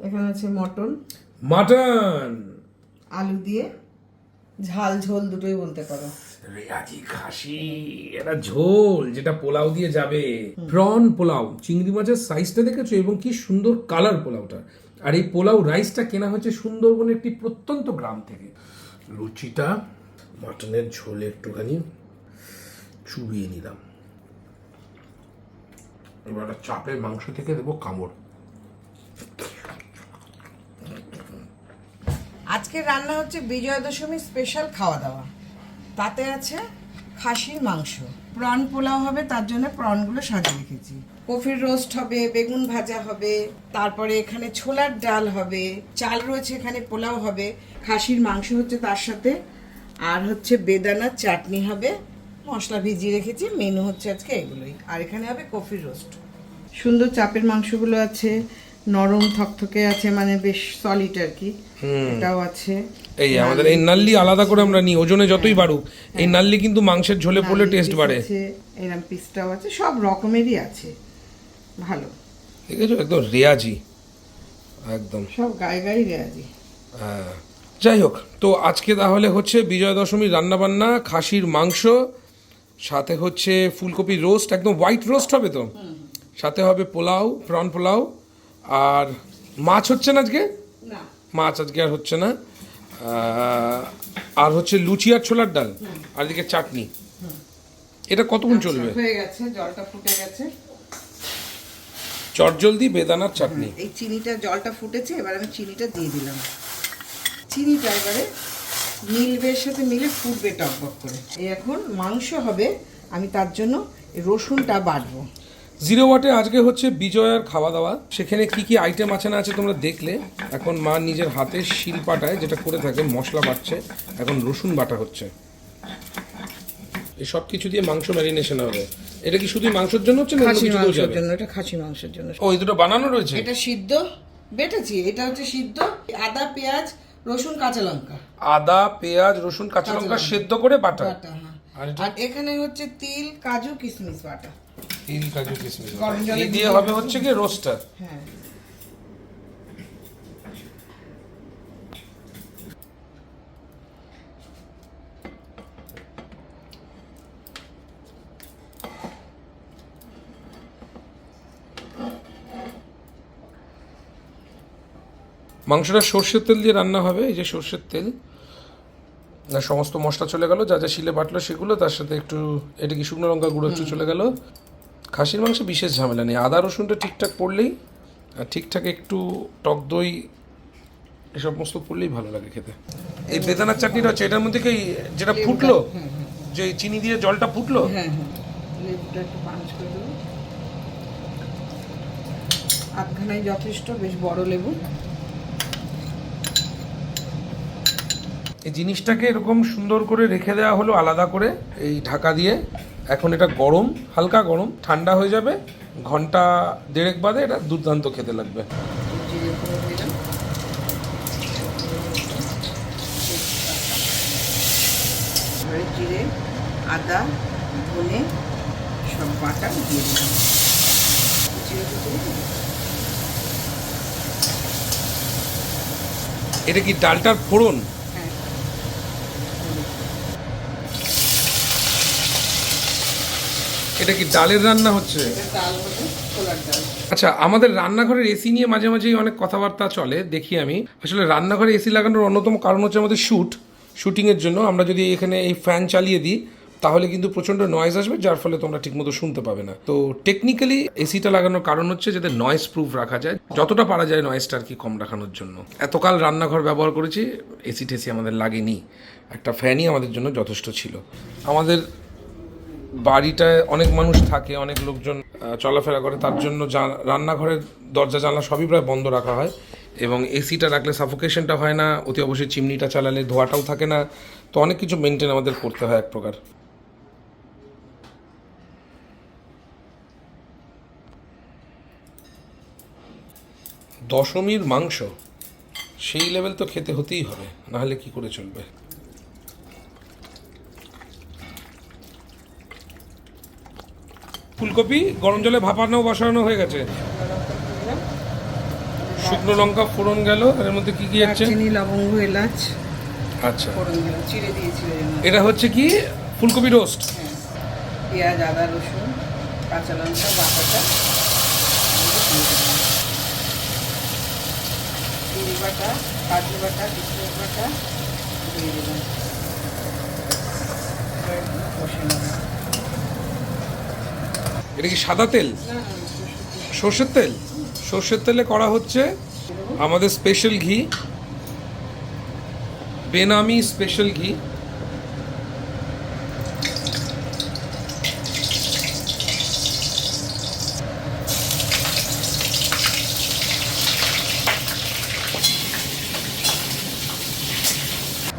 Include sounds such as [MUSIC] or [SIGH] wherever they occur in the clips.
এখানে আছে mutton. Mutton! আলু দিয়ে ঝাল ঝোল দুটোই বলতে পারো। রেয়াজি খাসি। এটা ঝোল যেটা পোলাও দিয়ে যাবে। প্রন পোলাও চিংড়ি মাছের সাইজটা দেখেছ? এবং কি সুন্দর কালার পোলাওটা। আর এই পোলাও রাইসটা কেনা হচ্ছে সুন্দরবনের একটি প্রত্যন্ত গ্রাম থেকে। লুচিটা মাটনের ঝোলে একটুখানি চুবিয়ে নিলাম। এবার চাপের মাংস থেকে দেবো কামড়। আজকের রান্না হচ্ছে বিজয়া দশমী স্পেশাল খাওয়া দাওয়া তাতে আছে খাসির মাংস। প্রন পোলাও হবে, তার জন্য প্রনগুলো সাজিয়ে রেখেছি। কফির রোস্ট হবে, বেগুন ভাজা হবে, তারপরে এখানে ছোলার ডাল হবে, চাল রয়েছে এখানে, পোলাও হবে, খাসির মাংস হচ্ছে তার সাথে, আর হচ্ছে বেদানার চাটনি হবে, মশলা ভিজিয়ে রেখেছি, মেনু হচ্ছে আজকে এগুলোই। আর এখানে হবে কফির রোস্ট। সুন্দর চাপের মাংসগুলো আছে নরম থকথকে আছে মানে বেশ সলিড আর কি। এটাও আছে। এই আমাদের এই নাল্লি আলাদা করে আমরা নিই ওজনে যতই বাড়ুক এই নাল্লি কিন্তু মাংসের ঝোলে পড়লে টেস্ট বাড়ে। আছে এরম পিসটাও আছে সব রকমেরই আছে। ভালো। ঠিক আছে একদম রেয়াজি। একদম। সব গায়ে গায়ে রেয়াজি। হ্যাঁ। যাই হোক তো আজকে তাহলে হচ্ছে বিজয়া দশমীর রান্নাবান্না খাসির মাংস সাথে হচ্ছে ফুলকপি রোস্ট একদম হোয়াইট রোস্ট হবে তো? সাথে হবে পোলাও প্রন পোলাও আর মাছ হচ্ছে না আজকে? মাছ আজকে আর হচ্ছে না। আর হচ্ছে লুচি আর ছোলার ডাল। আর এদিকে চাটনি। এটা কতক্ষণ চলবে? হয়ে গেছে জলটা ফুটে গেছে। চটজলদি বেদানার চাটনি। এই চিনিটা জলটা ফুটেছে এবার আমি চিনিটা দিয়ে দিলাম। চিনিটা এবারে মিলবের সাথে মিলে ফুটবে টকবক করে। এই এখন মাংস হবে আমি তার জন্য রসুনটা বাটবো। জিরো ওয়াটে আজকে হচ্ছে বিজয়ার খাওয়া দাওয়া সেখানে কি কি আইটেম আছে না আছে তোমরা দেখলে। এখন মা নিজের হাতে শিল পাটায় যেটা করে থাকে মশলা বাটছে এখন রসুন বাটা হচ্ছে। সব কিছু দিয়ে মাংস ম্যারিনেশন হবে। এটা কি শুধু মাংসের জন্য হচ্ছে না অন্য খাসি মাংসের জন্য এটা খাসি মাংসের জন্য। ও এই দুটো বানানো রয়েছে? এটা সিদ্ধ। বেটেছি এটা হচ্ছে সিদ্ধ। আদা পেঁয়াজ রসুন কাঁচা লঙ্কা। আদা পেঁয়াজ রসুন কাঁচা লঙ্কা সেদ্ধ করে বাটা হ্যাঁ। আর এটা? আর এখানে হচ্ছে তিল কাজু কিশমিশ বাটা। তিল কাজু কিশমিশ এই দিয়ে হবে হচ্ছে কি রোস্টার। হ্যাঁ। মাংসটা সর্ষের তেল দিয়ে রান্না হবে এই যে সর্ষের তেল। সমস্ত মশলা চলে গেল যা যা শিলে বাটলো সেগুলো তার সাথে একটু এটা কি শুকনো লঙ্কা গুঁড়ো একটু চলে গেল। খাসির মাংসে বিশেষ ঝামেলা নেই। আদা রসুনটা ঠিকঠাক পড়লেই ঠিকঠাক একটু টক দই এসব সমস্ত পড়লেই ভালো লাগে খেতে। এই বেদানার চাটনিটা হচ্ছে এটার মধ্যে কি যেটা ফুটলো যে চিনি দিয়ে জলটা ফুটলো? হ্যাঁ হ্যাঁ। আধখানাই যথেষ্ট বেশ বড় লেবু। এই জিনিসটাকে এরকম সুন্দর করে রেখে দেওয়া হলো আলাদা করে এই ঢাকা দিয়ে। এখন এটা গরম হালকা গরম ঠান্ডা হয়ে যাবে ঘণ্টা দেড়েক বাদে এটা দুর্দান্ত খেতে লাগবে। জিরে আদা ধনে সব বাটা দিয়ে দিয়ে দিলাম। এটা কি ডালটার ফোড়ন হ্যাঁ এটা কি ডালের রান্না হচ্ছে? আচ্ছা আমাদের রান্নাঘরের এসি নিয়ে মাঝে মাঝেই অনেক কথাবার্তা চলে দেখি আমি। আসলে রান্নাঘরে এসি লাগানোর অন্যতম কারণ হচ্ছে আমাদের শ্যুট শুটিংয়ের জন্য। আমরা যদি এখানে এই ফ্যান চালিয়ে দিই তাহলে কিন্তু প্রচণ্ড নয়েজ আসবে যার ফলে তোমরা ঠিকমতো শুনতে পাবে না। তো টেকনিক্যালি এসিটা লাগানোর কারণ হচ্ছে যাতে নয়েজ প্রুফ রাখা যায়। যতটা পারা যায় নয়েজটা আর কি কম রাখানোর জন্য। এতকাল রান্নাঘর ব্যবহার করেছি এসি টেসি আমাদের লাগেনি। একটা ফ্যানই আমাদের জন্য যথেষ্ট ছিল। আমাদের বাড়িটায় অনেক মানুষ থাকে, অনেক লোকজন চলাফেরা করে, তার জন্য রান্নাঘরের দরজা, জানলা সবই প্রায় বন্ধ রাখা হয় এবং এসিটা রাখলে সাফোকেশনটা হয় না, অতি অবশ্যই চিমনিটা চালালে ধোয়াটাও থাকে না। তো অনেক কিছু মেনটেন আমাদের করতে হয় এক প্রকার। দশমীর মাংস, সেই লেভেল তো খেতে হতেই হবে, নাহলে কি করে চলবে? ফুলকপি গরম জলে ভাপানো বসানো হয়ে গেছে। শুকনো লঙ্কা ফোড়ন গেল এর মধ্যে কি কি যাচ্ছে দারচিনি লবঙ্গ এলাচ। আচ্ছা। ফোড়ন দিলাম চিড়ে দিয়েছিল যেন এটা হচ্ছে কি? ফুলকপি রোস্ট। হ্যাঁ। পেঁয়াজ আদা রসুন কাঁচা লঙ্কা বাটাটা বাটা কাজু বাটা কিশমিশ বাটা দিয়ে। এটা কি সাদা তেল? সর্ষের তেল? সর্ষের তেলে করা হচ্ছে আমাদের স্পেশাল ঘি, বেনামি স্পেশাল ঘি।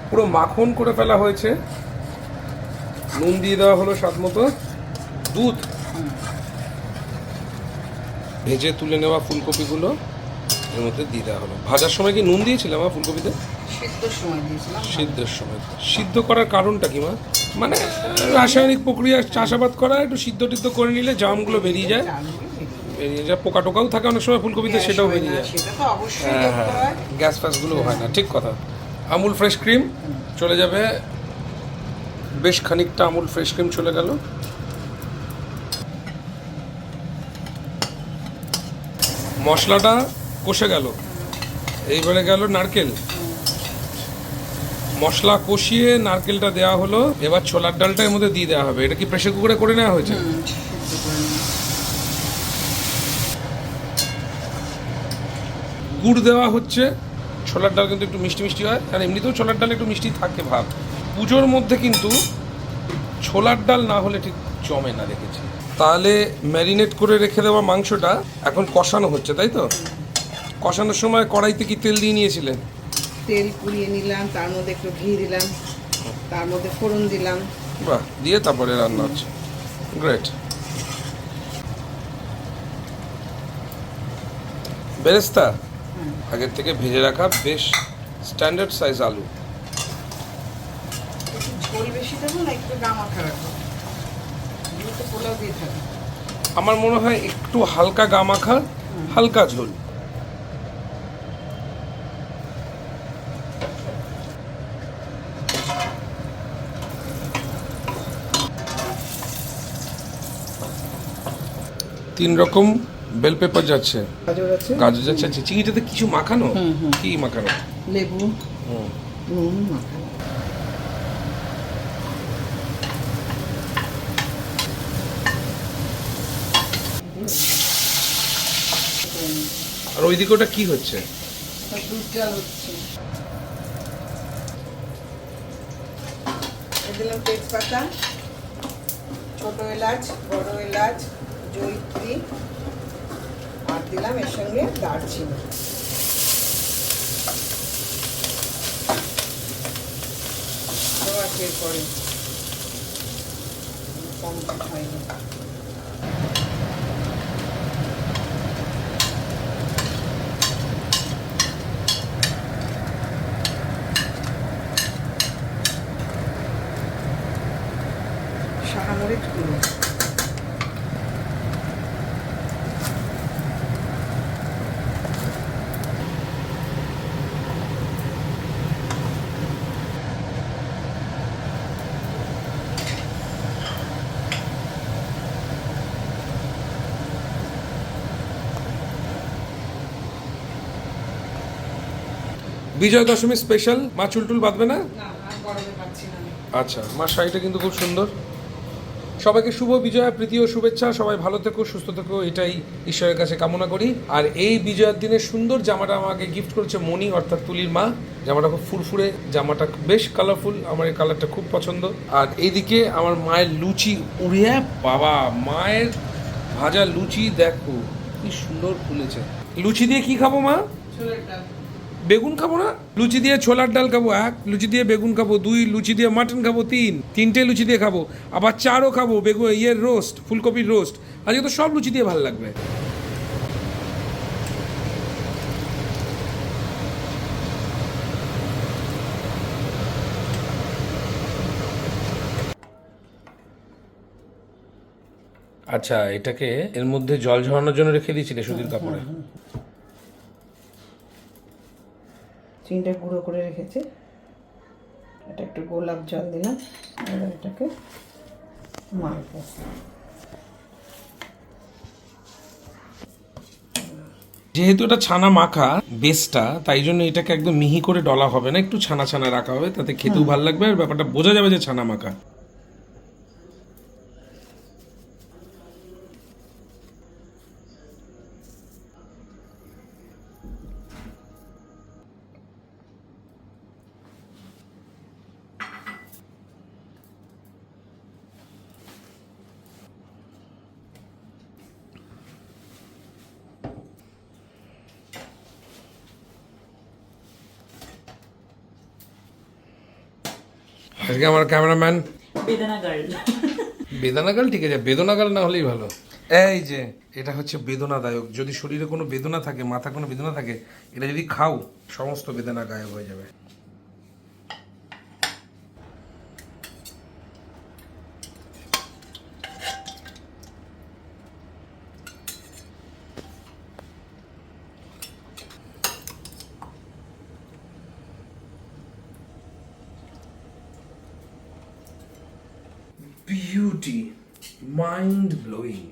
পুরো মাখন করে ফেলা হয়েছে। নুন দিয়ে দেওয়া হলো স্বাদ মতো। দুধ। ভেজে তুলে নেওয়া ফুলকপিগুলো এর মধ্যে দিয়ে দেওয়া হলো। ভাজার সময় কি নুন দিয়েছিলাম আমার ফুলকপিতে? সিদ্ধর সময় দিয়েছিলাম। সিদ্ধের সময়। সিদ্ধ করার কারণটা কি মা? মানে রাসায়নিক প্রক্রিয়া চাষাবাদ করা একটু সিদ্ধ টিদ্ধ করে নিলে জামগুলো বেরিয়ে যায়। বেরিয়ে যায়। পোকা টোকাও থাকে অনেক সময় ফুলকপিতে সেটাও বেরিয়ে যায়। হ্যাঁ। হ্যাঁ গ্যাস ফ্যাসগুলো হয় না ঠিক কথা। আমুল ফ্রেশ ক্রিম চলে যাবে। বেশ খানিকটা আমুল ফ্রেশ ক্রিম চলে গেল। মশলাটা কষে গেল। এইবারে গেল নারকেল। মশলা কষিয়ে নারকেলটা দেওয়া হলো। এবার ছোলার ডালটা এর মধ্যে দিয়ে দেওয়া হবে। এটা কি প্রেশার কুকারে করে নেওয়া হয়েছে। গুড় দেওয়া হচ্ছে। ছোলার ডাল কিন্তু একটু মিষ্টি মিষ্টি হয়। আর এমনিতেও ছোলার ডাল একটু মিষ্টি থাকে ভাব। পুজোর মধ্যে কিন্তু ছোলার ডাল না হলে ঠিক জমে না দেখেছি। তাহলে ম্যারিনেট করে রেখে দেওয়া মাংসটা এখন কষানো হচ্ছে তাই তো? কষানোর সময় কড়াইতে কি তেল দিয়ে নিয়েছিলেন? তেল পুড়িয়ে নিলাম তার মধ্যে একটু ঘি দিলাম তার মধ্যে ফোড়ন দিলাম। বাহ দিয়ে তারপরে রান্না হচ্ছে। গ্রেট বেরেস্তা? আগের থেকে ভেজে রাখা বেশ স্ট্যান্ডার্ড সাইজ আলু। বেশি দেবো না একটু রাখব? পোলাও দিয়ে থাকে। আমার মনে হয় একটু হালকা গামাখা হালকা ঝোল। তিন রকম বেল পেপার যাচ্ছে। গাজর যাচ্ছে চিংড়িটাতে কিছু মাখানো। কি মাখানো? লেবু। নুন মাখানো। ওইদিকে ওটা কি হচ্ছে? দুধ হচ্ছে। দিলাম তেজপাতা, ছোট এলাচ, বড় এলাচ, জয়িত্রী, আর দিলাম এর সঙ্গে দারচিনি। এরপরে কমপ্লিট হয়নি। বিজয় দশমী স্পেশাল মা চুলটুল বাঁধবে না। আচ্ছা মা শাড়িটা কিন্তু খুব সুন্দর। সবাইকে শুভ বিজয়া প্রীতি ও শুভেচ্ছা। সবাই ভালো থেকো সুস্থ থেকো এটাই ঈশ্বরের কাছে কামনা করি। আর এই বিজয়ার দিনে সুন্দর জামাটা আমাকে গিফট করেছে মণি অর্থাৎ তুলির মা। জামাটা খুব ফুরফুরে জামাটা বেশ কালারফুল আমার এই কালারটা খুব পছন্দ। আর এইদিকে আমার মায়ের লুচি উড়িয়ে বাবা মায়ের ভাজা লুচি দেখো কি সুন্দর ফুলেছে। লুচি দিয়ে কি খাব মা? ছোলার ডাল। বেগুন খাব না? লুচি দিয়ে ছোলার ডাল খাব, এক। লুচি দিয়ে বেগুন খাব, দুই। লুচি দিয়ে মাটন খাব, তিন। তিনটে লুচি দিয়ে খাব। আবার চারও খাব, বেগুন, ইয়ের রোস্ট ফুলকপির রোস্ট আজকে তো সব লুচি দিয়ে ভালো লাগবে। আচ্ছা এটাকে এর মধ্যে জল ঝরানোর জন্য রেখে দিয়েছিলে সুতির কাপড়ে? চিনিটা গুঁড়ো করে রেখেছি। এটা একটু গোলাপ জল দিলাম এবার এটাকে মারব যেহেতু এটা ছানা মাখা বেসটা তাই জন্য এটাকে একদম মিহি করে ডলা হবে না একটু ছানা ছানা রাখা হবে তাতে খেতেও ভালো লাগবে আর ব্যাপারটা বোঝা যাবে যে ছানা মাখা। আজকে আমার ক্যামেরাম্যান। বেদনা গার্ল। বেদনাগাল ঠিক আছে বেদনাগাল না হলেই ভালো। এই যে এটা হচ্ছে বেদনাদায়ক। যদি শরীরে কোনো বেদনা থাকে মাথা কোনো বেদনা থাকে এটা যদি খাও সমস্ত বেদনা গায়েব হয়ে যাবে। বিউটি মাইন্ড ব্লোয়িং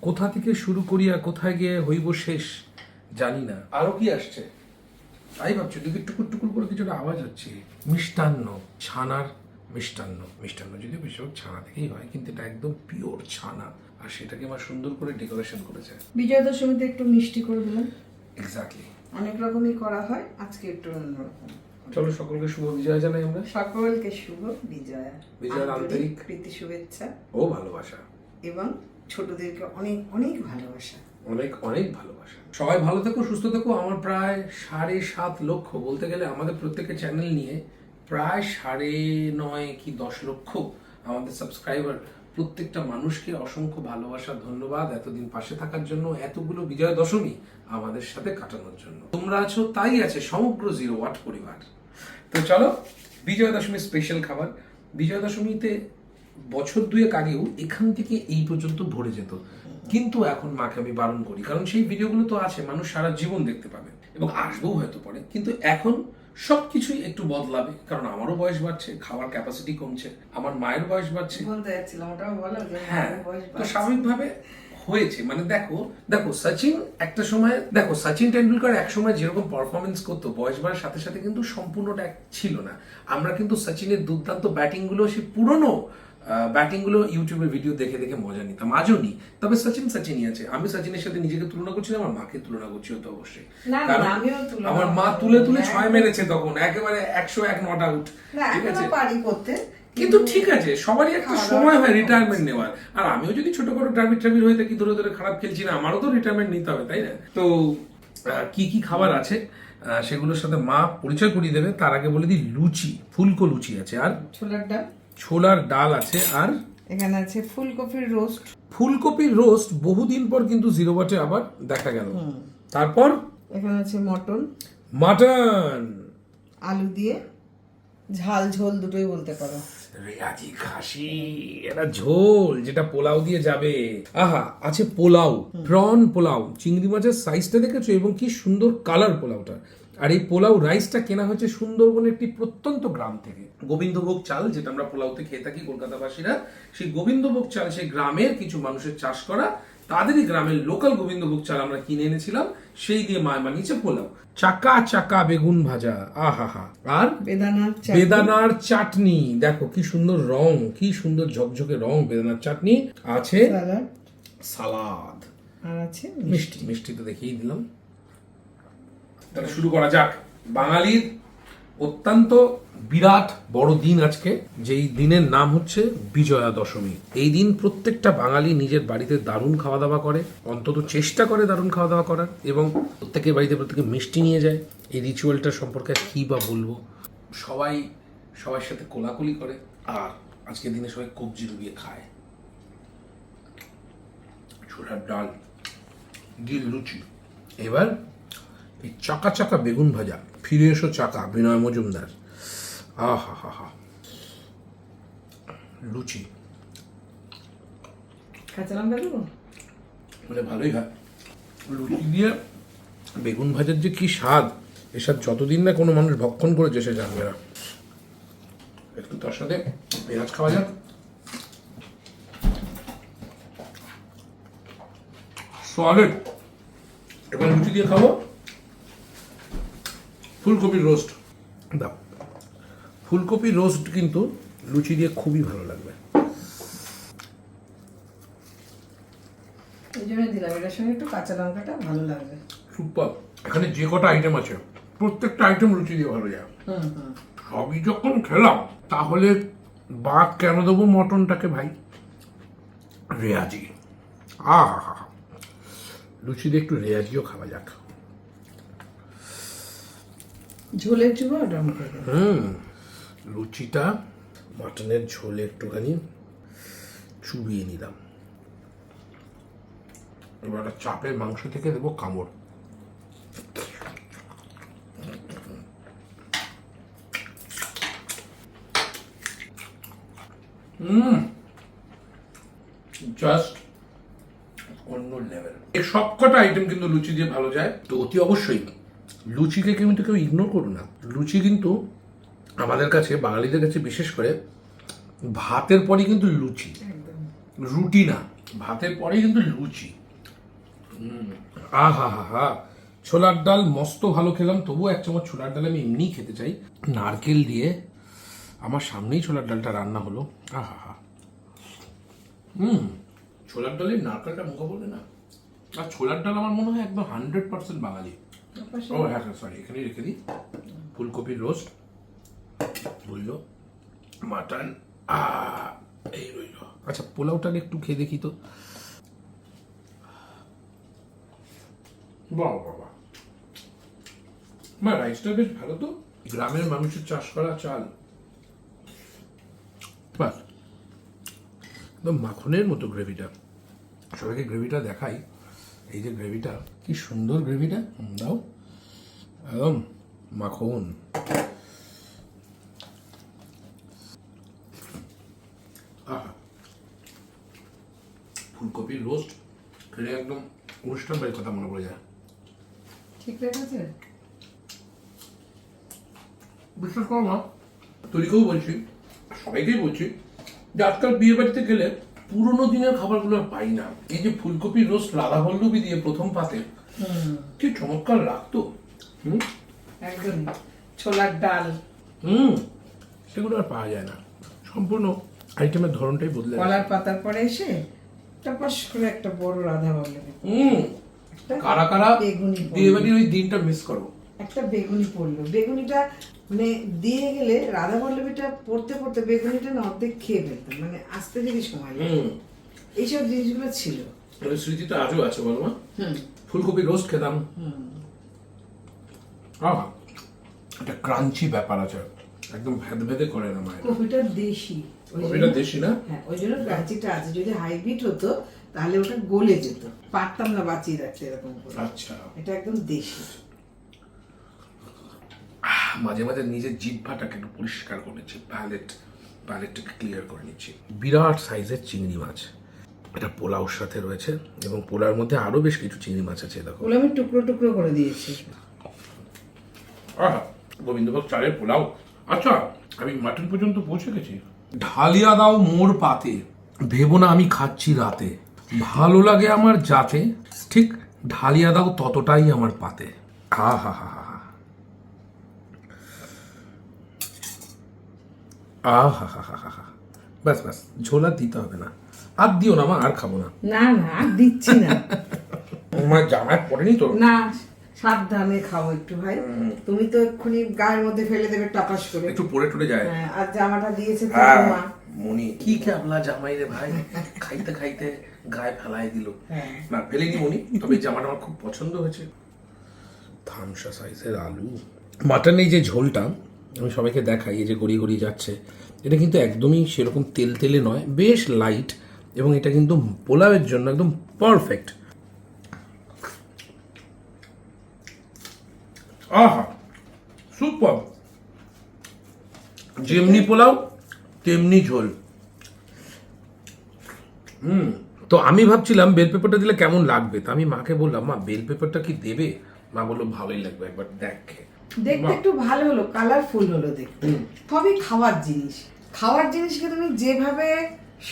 কোথা থেকে শুরু করি আর কোথায় গিয়ে হইব শেষ জানি না। আরও কি আসছে? তাই ভাবছি দিকে টুকুর টুকুর করে কিছুটা আওয়াজ হচ্ছে। মিষ্টান্ন ছানার মিষ্টান্ন। মিষ্টান্ন যদিও বেশিরভাগ ছানা থেকেই হয় কিন্তু এটা একদম পিওর ছানা। আর সেটাকে আমার সুন্দর করে ডেকোরেশন করেছে। বিজয়া দশমীতে একটু মিষ্টি করে দিলাম। এক্স্যাক্টলি অনেক রকমই করা হয় আজকে একটু অন্যরকম। চলো সকলকে শুভ বিজয় জানাই আমরা। সকলকে শুভ বিজয়া। বিজয়ার আন্তরিক প্রীতি শুভেচ্ছা। ও ভালোবাসা। এবং ছোটদেরকে অনেক অনেক ভালোবাসা। অনেক অনেক ভালোবাসা। সবাই ভালো থেকো সুস্থ থেকো। আমার প্রায় সাড়ে সাত লক্ষ বলতে গেলে আমাদের প্রত্যেকের চ্যানেল নিয়ে প্রায় সাড়ে নয় কি দশ লক্ষ আমাদের সাবস্ক্রাইবার প্রত্যেকটা মানুষকে অসংখ্য ভালোবাসা ধন্যবাদ এতদিন পাশে থাকার জন্য এতগুলো বিজয় দশমী আমাদের সাথে কাটানোর জন্য। তোমরা আছো তাই আছে সমগ্র জিরো ওয়াট পরিবার। তো চলো বিজয়া দশমী স্পেশাল খাবার। বিজয়া দশমীতে বছর দুয়েক আগেও এখান থেকে এই পর্যন্ত ভরে যেত। কিন্তু এখন মাকে আমি বারণ করি কারণ সেই ভিডিওগুলো তো আছে মানুষ সারা জীবন দেখতে পাবে। এবং আসবেও হয়তো পরে কিন্তু এখন সবকিছুই একটু বদলাবে কারণ আমারও বয়স বাড়ছে খাওয়ার ক্যাপাসিটি কমছে আমার মায়ের বয়স বাড়ছে। হ্যাঁ তো স্বাভাবিকভাবে হয়েছে। মানে দেখো দেখো সচিন একটা সময় দেখো সচিন টেন্ডুলকার এক সময় যেরকম পারফরমেন্স করতো বয়স বাড়ার সাথে সাথে কিন্তু সম্পূর্ণটা ছিল না। আমরা কিন্তু সচিনের দুর্দান্ত ব্যাটিংগুলো সে পুরনো ব্যাটিংগুলো ইউটিউবে ভিডিও দেখে দেখে মজা নিতাম। আজও নি তবে সচিন সচিনই আছে। আমি সচিনের সাথে নিজেকে তুলনা করছি আমার মাকে তুলনা করছি তো অবশ্যই। কারণ আমার মা তুলে তুলে হ্যাঁ। ছয় মেরেছে তখন একেবারে একশো এক নট আউট। ঠিক আছে? কিন্তু ঠিক আছে সবারই একটা সময় হয় রিটায়ারমেন্ট নেওয়ার। আর আমিও যদি ছোট ছোটখাটো ড্রাবিট ট্রাবিট হয়ে থাকি ধরে ধরে খারাপ খেলছি না আমারও তো রিটায়ারমেন্ট নিতে হবে তাই না? তো কি কি খাবার আছে? সেগুলোর সাথে মা পরিচয় করিয়ে দেবে। তার আগে বলে দিই লুচি ফুলকো লুচি আছে। আর ছোলার ডাল। ছোলার ডাল আছে। আর এখানে আছে ফুলকপির রোস্ট ফুলকপির রোস্ট বহুদিন পর কিন্তু জিরো বাটে আবার দেখা গেল। তারপর? এখানে আছে মটন। মাটন। আলু দিয়ে ঝাল ঝোল দুটোই বলতে পারো। রেয়াজি খাসি এটা ঝোল যেটা পোলাও দিয়ে যাবে। আহা আছে পোলাও প্রন পোলাও চিংড়ি মাছের সাইজটা দেখেছ? এবং কি সুন্দর কালার পোলাওটা। আর এই পোলাও রাইসটা কেনা হয়েছে সুন্দরবনের একটি প্রত্যন্ত গ্রাম থেকে। গোবিন্দভোগ চাল যেটা আমরা পোলাওতে খেয়ে থাকি কলকাতাবাসীরা সেই গোবিন্দভোগ চাল সেই গ্রামের কিছু মানুষের চাষ করা তাদেরই গ্রামের লোকাল গোবিন্দ গোবিন্দভোগ চাল আমরা কিনে এনেছিলাম সেই দিয়ে মা বানিয়েছে পোলাও চাকা চাকা বেগুন ভাজা আহা হা আর বেদানার বেদানার চাটনি। দেখো কি সুন্দর রং কি সুন্দর ঝকঝকে রং বেদানার চাটনি। আছে সালাদ। আর আছে মিষ্টি মিষ্টি। তো দেখিয়ে দিলাম। তাহলে শুরু করা যাক। বাঙালির অত্যন্ত বিরাট বড় দিন আজকে, যেই দিনের নাম হচ্ছে বিজয়া দশমী। এই দিন প্রত্যেকটা বাঙালি নিজের বাড়িতে দারুণ খাওয়া দাওয়া করে, অন্তত চেষ্টা করে দারুণ খাওয়া দাওয়া করার এবং প্রত্যেকের বাড়িতে প্রত্যেকে মিষ্টি নিয়ে যায়। এই রিচুয়ালটা সম্পর্কে কি বা বলব? সবাই, সবার সাথে কোলাকুলি করে আর আজকের দিনে সবাই কবজি ডুবিয়ে খায়। ছোলার ডাল ডিল লুচি এবার এই চাকা চাকা বেগুন ভাজা। ফিরে এসো চাকা, বিনয় মজুমদার। আহা হা হা লুচি কাঁচা লঙ্কা দেবো মানে ভালোই হয় লুচি দিয়ে বেগুন ভাজার যে কি স্বাদ এসব যতদিন না কোনো মানুষ ভক্ষণ করেছে সে জানবে না। একটু তার সাথে পেঁয়াজ খাওয়া যাক। সলিড এবার লুচি দিয়ে খাব। ফুলকপির রোস্ট। দাও। ফুলকপির রোস্ট কিন্তু লুচি দিয়ে খুবই ভালো লাগবে। এই জন্য দিলাম এটার সঙ্গে একটু কাঁচা লঙ্কাটা ভালো লাগবে। সুপার। এখানে যে কটা আইটেম আছে প্রত্যেকটা আইটেম লুচি দিয়ে ভালো যায়। সবই যখন খেলাম তাহলে বাদ কেন দেবো মটনটাকে ভাই? রেয়াজি। আহা। হা হা লুচি দিয়ে একটু রেয়াজিও খাওয়া যাক। ঝোলের ওটা হুম। লুচিটা মাটনের ঝোলে একটুখানি চুবিয়ে নিলাম। এবার একটা চাপের মাংস থেকে দেবো কামড়। হুম জাস্ট অন্য লেভেল এই সবকটা আইটেম কিন্তু লুচি দিয়ে ভালো যায়। তো অতি অবশ্যই, লুচিকে কিন্তু কেউ ইগনোর করো না। লুচি কিন্তু আমাদের কাছে বাঙালিদের কাছে বিশেষ করে ভাতের পরে কিন্তু লুচি। রুটি না ভাতের পরে কিন্তু লুচি। আহা হা হা। ছোলার ডাল মস্ত ভালো খেলাম তবুও এক চামচ ছোলার ডাল আমি এমনিই খেতে চাই। নারকেল দিয়ে আমার সামনেই ছোলার ডালটা রান্না হলো। আহা হা। হুম ছোলার ডালের নারকেলটা মুখে বলে না। আর ছোলার ডাল আমার মনে হয় একদম হান্ড্রেড পার্সেন্ট বাঙালি। ও হ্যাঁ হ্যাঁ সরি এখানেই রেখে দিই। ফুলকপির রোস্ট রইল। মাটন এই রইল। আচ্ছা পোলাওটাকে একটু খেয়ে দেখি তো। বাবা মা রাইসটা বেশ ভালো তো। গ্রামের মানুষের চাষ করা চাল। বাহ। একদম মাখনের মতো গ্রেভিটা। সবাইকে গ্রেভিটা দেখাই। এই যে গ্রেভিটা কি সুন্দর গ্রেভিটা। দাও। একদম মাখন আহা ফুলকপির রোস্ট খেলে একদম অনুষ্ঠান বাড়ির কথা মনে পড়ে যায়। ঠিক রেখেছে বিশ্বাস করো না তরিকেও বলছি সবাইকেই বলছি যে আজকাল বিয়ে বাড়িতে গেলে পুরোনো দিনের খাবারগুলো আর পাই না। এই যে ফুলকপির রোস্ট রাধা বল্লভী দিয়ে প্রথম পাতে কি চমৎকার লাগতো। হুম? একদম ছোলার ডাল। হুম। সেগুলো আর পাওয়া যায় না। সম্পূর্ণ আইটেমের ধরনটাই বদলে। কলার পাতার পরে এসে টাপাস করে একটা বড় রাধা বলবে হুম। কারা কারা? বেগুনি পড়ল। বিয়ে বাড়ির ওই দিনটা মিস করো। একটা বেগুনি পড়ল। বেগুনিটা মানে দিয়ে গেলে রাধা বল্লভীটা পড়তে পড়তে বেগুনিটা না অর্ধেক খেয়ে ফেলতাম। মানে আসতে যদি সময় লাগে। এইসব জিনিসগুলো ছিল। ওই আজও আছে বলো ফুলকপি রোস্ট খেতাম। আহা একটা ক্রাঞ্চি ব্যাপার আছে। একদম ভেদ ভেদে করে না মায়ের। কফিটা দেশি। দেশি না? হ্যাঁ ওই জন্য ক্রাঞ্চিটা আছে। যদি হাইব্রিড হতো তাহলে ওটা গলে যেত। পারতাম না বাঁচিয়ে রাখতে এরকম করে। আচ্ছা। এটা একদম দেশি। মাঝে মাঝে নিজের জিহ্বাটাকে একটু পরিষ্কার করে নিচ্ছি প্যালেট প্যালেটটাকে ক্লিয়ার করে নিচ্ছি। বিরাট সাইজের চিংড়ি মাছ। এটা পোলাওর সাথে রয়েছে এবং পোলাওর মধ্যে আরও বেশ কিছু চিংড়ি মাছ আছে দেখো। আমি টুকরো টুকরো করে দিয়েছি। আহা গোবিন্দভোগ চালের পোলাও। আচ্ছা আমি মাটন পর্যন্ত পৌঁছে গেছি? ঢালিয়া দাও মোর পাতে। ভেবো না আমি খাচ্ছি রাতে। ভালো লাগে আমার যাতে। ঠিক ঢালিয়া দাও ততটাই আমার পাতে। হা হা হা হা আহ হা হা হা হা ব্যাস ব্যাস ঝোল আর দিতে হবে না। আর দিও না মা আর খাব না। না না আর দিচ্ছি না। [LAUGHS] আমার জামায় পড়েনি তো? না। সাবধানে খাও একটু ভাই। তুমি তো এক্ষুনি গায়ের মধ্যে ফেলে দেবে টাপাস করে। একটু পরে টরে যায়। হ্যাঁ, আর জামাটা দিয়েছে তো হ্যাঁ মা। মনি কি খেবলা জামাই রে ভাই। খাইতে খাইতে গায়ে ফেলাই দিল। হ্যাঁ। না ফেলেনি মনি তবে জামাটা আমার খুব পছন্দ হয়েছে। থামসা সাইজের আলু। মাটনের যে ঝোলটা আমি সবাইকে দেখাই এই যে গড়িয়ে গড়িয়ে যাচ্ছে এটা কিন্তু একদমই সেরকম তেল তেলে নয় বেশ লাইট এবং এটা কিন্তু পোলাওয়ের জন্য একদম পারফেক্ট আহা সুপার। যেমনি পোলাও তেমনি ঝোল। হুম তো আমি ভাবছিলাম বেল পেপারটা দিলে কেমন লাগবে? তো আমি মাকে বললাম মা বেল পেপারটা কি দেবে? মা বলল ভালোই লাগবে একবার দেখ দেখতে একটু ভালো হলো কালারফুল হলো দেখতে। সবই খাওয়ার জিনিস খাওয়ার জিনিসকে তুমি যেভাবে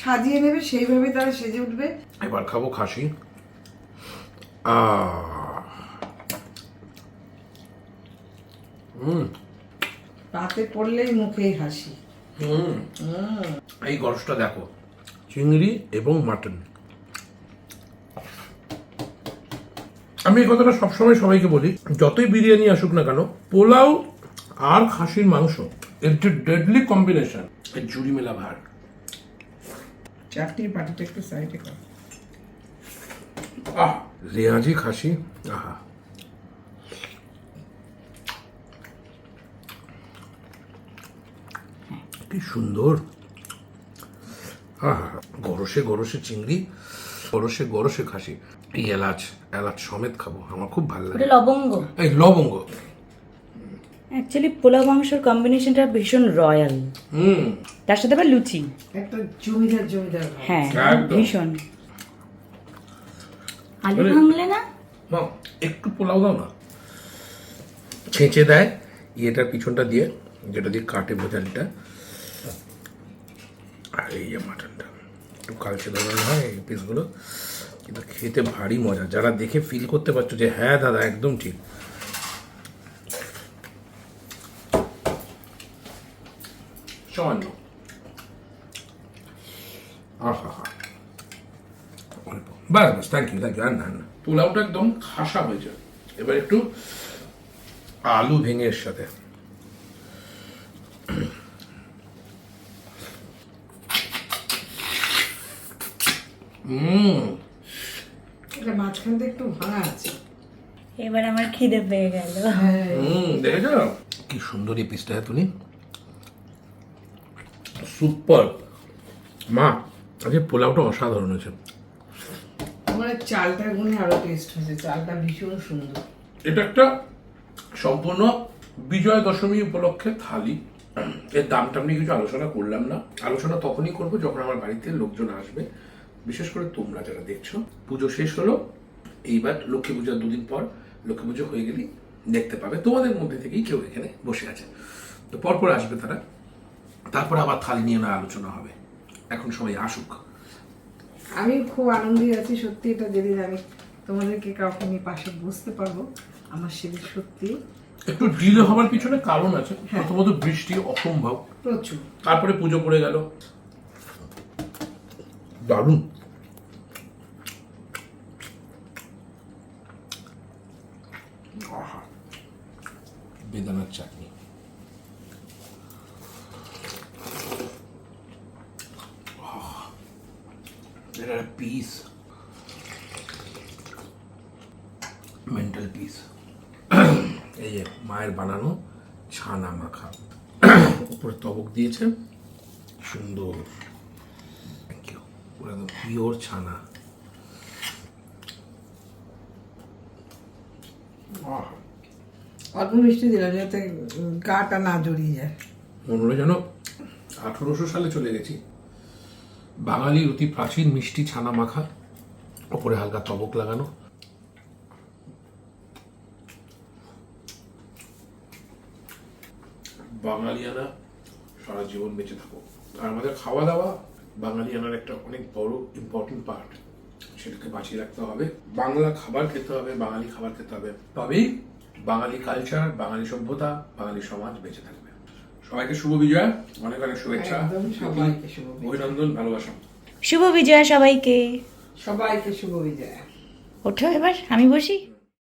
সাজিয়ে নেবে সেইভাবে তারা সেজে উঠবে। এবার খাব খাসি। আহ পাতে পড়লেই মুখেই হাসি। হুম। এই গরসটা দেখো চিংড়ি এবং মাটন। আমি এই কথাটা সবসময় সবাইকে বলি যতই বিরিয়ানি আসুক না কেন পোলাও আর খাসির মাংস এর যে ডেডলি কম্বিনেশন এর জুড়ি মেলা ভার। চাটনির পাটিটা একটু সাইডে কর। আহ রেয়াজি খাসি আহা। কি সুন্দর। আহা গরসে গরসে চিংড়ি গরসে গরসে খাসি। এই এলাচ এলাচ সমেত খাব আমার খুব ভালো লাগে। লবঙ্গ? এই লবঙ্গ। অ্যাকচুয়ালি পোলাও মাংসের কম্বিনেশনটা ভীষণ রয়্যাল হুম। তার সাথে আবার লুচি। একটা জমিদার জমিদার হ্যাঁ ভীষণ। আলু মানে- ভাঙলে না? না একটু পোলাও দাও না। ছেঁচে দেয় ইয়েটার পিছনটা দিয়ে যেটা দিয়ে কাটে ভোজালিটা। আর মাটনটা, একটু কালচে ধরনের হয় এই পিসগুলো কিন্তু খেতে ভারী মজা। যারা দেখে ফিল করতে পারছ যে হ্যাঁ দাদা, একদম ঠিক। হা ব্যাস ব্যাস থ্যাংক ইউ থ্যাংক ইউ আর না। পোলাওটা একদম খাসা হয়েছে। এবার একটু আলু ভেঙে এর সাথে। হুম। এটা মাঝখান দিয়ে একটু ভাঙা আছে। এবার আমার খিদে পেয়ে গেল। হ্যাঁ। হুম দেখেছ? কি সুন্দর এই পিসটা হ্যাঁ তুমি সুপার। মা আজকে পোলাওটা অসাধারণ হয়েছে। আমার চালটা গুনে আরও টেস্ট হয়েছে। চালটা ভীষণ সুন্দর। এটা একটা সম্পূর্ণ বিজয় দশমী উপলক্ষে থালি। এর দাম টাম নিয়ে কিছু আলোচনা করলাম না। আলোচনা তখনই করব যখন আমার বাড়িতে লোকজন আসবে। বিশেষ করে তোমরা যারা দেখছ পুজো শেষ হলো এইবার লক্ষ্মী পূজার দুদিন পর লক্ষ্মী পুজো হয়ে গেলেই দেখতে পাবে। তোমাদের মধ্যে থেকেই কেউ এখানে বসে আছে। তো পরপর আসবে তারা। তারপর আবার থালি নিয়ে না আলোচনা হবে। এখন সবাই আসুক। আমি খুব আনন্দে আছি সত্যি এটা যেদিন আমি তোমাদেরকে কাউকে নিয়ে পাশে বসতে পারব আমার সেদিন সত্যি একটু ডিলে হওয়ার পিছনে কারণ আছে। প্রথমত বৃষ্টি অসম্ভব। প্রচুর। তারপরে পুজো পড়ে গেল। দারুণ আহা, বেদানার চাটনি পিস মেন্টাল পিস এই যে মায়ের বানানো ছানা মাখা। [COUGHS] উপরে তবক দিয়েছে। সুন্দর। থ্যাংক ইউ পুরো একদম পিওর ছানা। আহ, অল্প মিষ্টি যাতে গাটা না জড়িয়ে যায়। মনে আঠেরোশো সালে চলে গেছি। বাঙালির অতি প্রাচীন মিষ্টি ছানা মাখা, ওপরে হালকা তবক লাগানো। বাঙালিয়ানা সারা জীবন বেঁচে থাকো। আর আমাদের খাওয়া দাওয়া বাঙালিয়ানার একটা অনেক বড় ইম্পর্টেন্ট পার্ট সেটাকে বাঁচিয়ে রাখতে হবে। বাংলা খাবার খেতে হবে, বাঙালি খাবার খেতে হবে। তবেই বাঙালি কালচার বাঙালি সভ্যতা বাঙালি সমাজ বেঁচে থাকবে। সবাইকে শুভ বিজয়। অনেক অনেক শুভেচ্ছা। একদম সবাইকে শুভ অভিনন্দন ভালোবাসা। শুভ বিজয়া সবাইকে। সবাইকে শুভ বিজয়। ওঠো এবার আমি বসি।